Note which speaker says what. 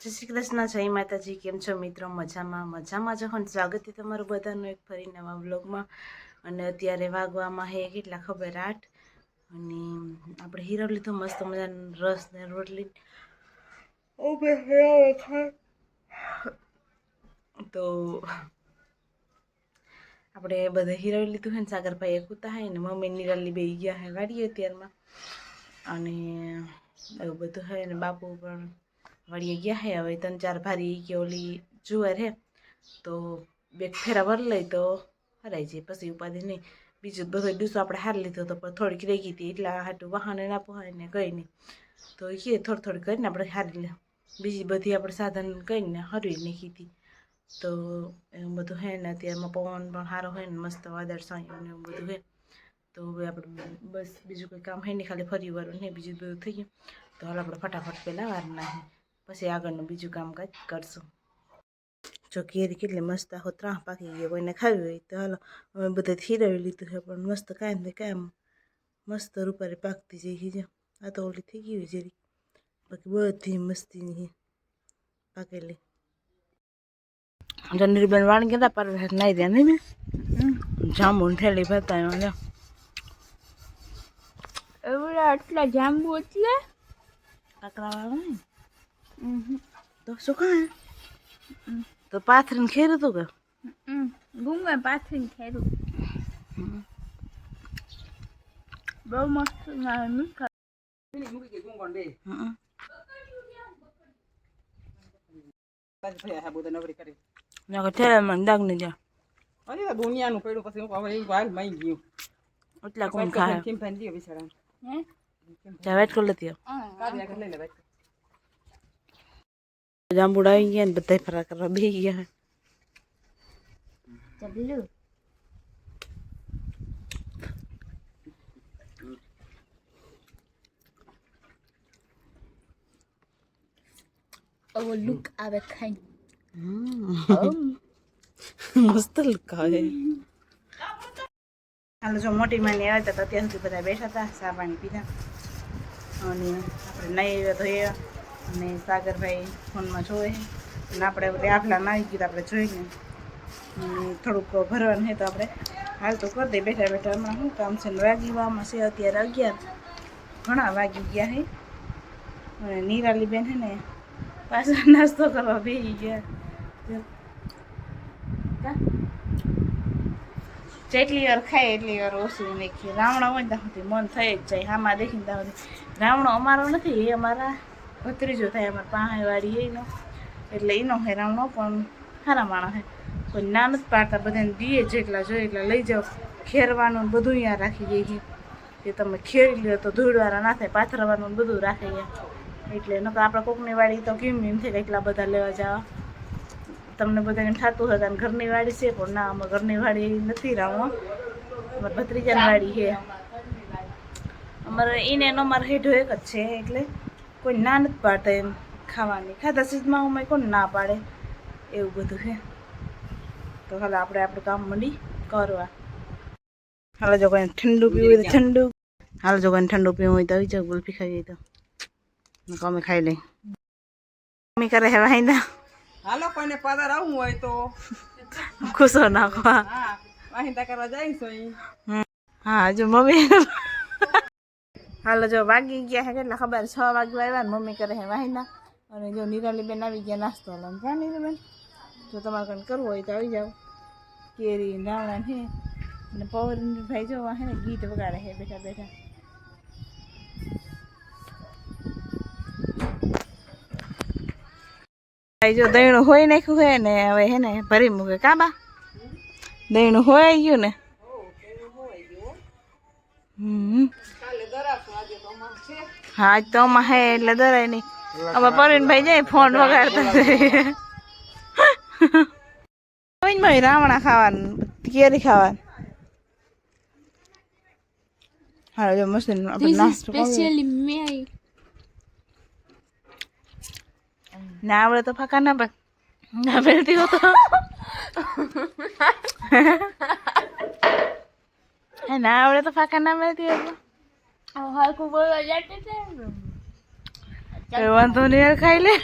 Speaker 1: જય શ્રી કૃષ્ણ જય માતાજી. કેમ છો મિત્રો? મજામાં મજામાં છો ને સ્વાગત છે તમારું બધાનું એક ફરી નવા વ્લોગમાં. અને અત્યારે વાગવામાં હે કેટલા ખબર આઠ? અને આપણે હીરો લીધો મસ્ત મજાનો રસ ને રોટલી. તો આપણે બધા હીરો લીધું છે ને સાગરભાઈ એક ઉતા હે ને મમ્મી નિરાલી બે ગયા હે ગાડીએ અત્યારમાં. અને એવું બધું હે ને બાપુ પણ વળીએ ગયા હે. હવે ત્રણ ચાર ભારી કે ઓલી જુવાર હે. તો બે ફેરા વર લઈ તો હરાઈ જાય. પછી ઉપાધિ નહીં. બીજું બધો ડૂસો આપણે હાર લીધો તો પણ થોડીક રહી ગઈ હતી. એટલા હાટું વાહને ના પોહાય ને કંઈ નહીં. તો એ થોડી થોડી કરીને આપણે હારી લે. બીજી બધી આપણે સાધન કરીને હરવી નાખી હતી તો એવું બધું હે ને અત્યારમાં પવન પણ સારો હોય ને મસ્ત વાદળ સાયું ને એવું બધું હે. તો હવે આપણે બસ બીજું કંઈ કામ હે નહીં. ખાલી ફરી વાળું નહીં બીજું બધું થઈ ગયું. તો હાલ આપણે ફટાફટ પહેલાં વાર નાખી પછી આગળનું બીજું કામકાજ કરશું. જો કેરી કેટલી મસ્ત આખો ત્રાહ પાકી ગયો કોઈને ખાવી હોય તો હાલો અમે બધા થીરવી લીધું છે પણ મસ્ત કાંઈ ને કાંઈ મસ્ત રૂપારી પાકતી જઈ છે આ તો ઓલી થઈ ગઈ હોય જરી બાકી બધી મસ્તીની પાકેલી. જનરીબેન વાણ ગયા પર નાઈ દે નહીં મેં? જાંબુ ઠેલી ભરતા લ્યો.
Speaker 2: એવડા આટલા જાંબુ એટલે?
Speaker 1: કાકરા વાળા નહીં. તો શું કાંઈ તો પાથરીને ખેરું તું કે
Speaker 2: ગુંગા પાથરીને ખેરું બહુ મસ્ત
Speaker 3: દુનિયાનું પડ્યું પછી હું હવે એ વાલ મઈ ગયું
Speaker 1: એટલા કોણ ખાય વેટ કરી લેતી
Speaker 3: કાઢી આગળ લઈ લે ભાઈ
Speaker 1: જાંબુડા આવી ગયા ને બધા ફરા કરવા બે ગયા
Speaker 2: ઓ લુક આવે ખાઈ
Speaker 1: મસ્ત લુક આવે હાલો જો મોટી માની આવ્યા હતા તો અત્યાર સુધી બધા બેઠા હતા ચા પાણી પીધા અને આપણે નાઈ ધોયા અને સાગરભાઈ ફોનમાં જોવે અને આપણે બધા આફલા નાહી ગયું આપણે જોઈને અને થોડુંક ભરવાનું છે તો આપણે હાલ તો કરી દઈએ. બેઠા બેઠા હમણાં શું કામ છે? વાગી વામાં છે અત્યારે અગિયાર. ઘણા વાગી ગયા છે. અને નિરાલી બેન છે ને પાછા નાસ્તો કરવા બેસી ગયા? જેટલી વાર ખાય એટલી વાર ઓછું નાખીએ રાવણો હોય ત્યાં સુધી મન થઈ જ જાય. હામાં દેખીને ત્યાં સુધી. રાવણો અમારો નથી, એ અમારા ભત્રીજો થાય, અમારે પાસે વાળી એનો. એટલે એનો હે રાવણો પણ સારા માણસ હે કોઈ ના નથી પાડતા, બધાને દીએ જેટલા જોઈએ એટલા લઈ જાઓ. ખેરવાનું બધું અહીંયા રાખી દઈએ કે તમે ખેરી લ્યો તો ધૂળવાળા ના થાય, પાથરવાનું બધું રાખી ગયા એટલે નકર આપણે કોકની વાડી તો કેમ એમ થાય એટલા બધા લેવા જવા. તમને બધાને થતું હતા અને ઘરની વાડી છે, પણ ના અમે ઘરની વાડી નથી રાવણો અમારે ભત્રીજાની વાડી છે. અમારે એને એનો અમારે હેઠો એક જ છે, એટલે કોઈ ના નથી પાડતા એમ ખાવાની. ખાતા સીધમાં અમે કોણ ના પાડે. એવું બધું છે. તો હાલ આપણે આપણું કામ મંડી કરવા. હાલ જો કોઈ ઠંડુ પીવું હોય તો ઠંડુ. હાલ જો કોઈ ઠંડુ પીવું હોય તો આવી જાવ ગુલ્ફી ખાઈ તો. અમે ખાઈ લઈ મમ્મી કરે હે ના
Speaker 3: હાલો કોઈને પાદર આવું હોય તો.
Speaker 1: ખુશો નાખવા
Speaker 3: હા વાહિંદા કરવા છો
Speaker 1: હા જો મમ્મી. હાલો જો વાગી ગયા હે કેટલા ખબર છ વાગવા આવ્યા ને મમ્મી કરે હે વાહિના અને જો નિરાલી બેન આવી ગયા નાસ્તો લઈને ક્યાં નિરાલી બેન જો તમારે કંઈ કરવું હોય તો આવી જાઓ કેરી ને રાવણા હે અને પવન ભાઈ જો હે ને ગીત વગાડે હે બેઠા બેઠા ભાઈ જો દહીણું હોય નાખ્યું હે ને હવે હે ને ભરી મૂકે કાબા દહીણું હોય ગયું ને હા તો આમાં હે એટલે દરાય નહીં. હવે પરવીનભાઈ જાય ફોન વગાડતા ભાઈ રાવણા ખાવાનું કેરી ખાવાનું. આપણે. ના આવડે તો ફાકા ના પાક ના બેલતી હો તો ના તો ફાકા ના બેલતી હોય તો
Speaker 2: હરકું બોલવા જતી
Speaker 1: વાંધો નહીં ખાઈ લે.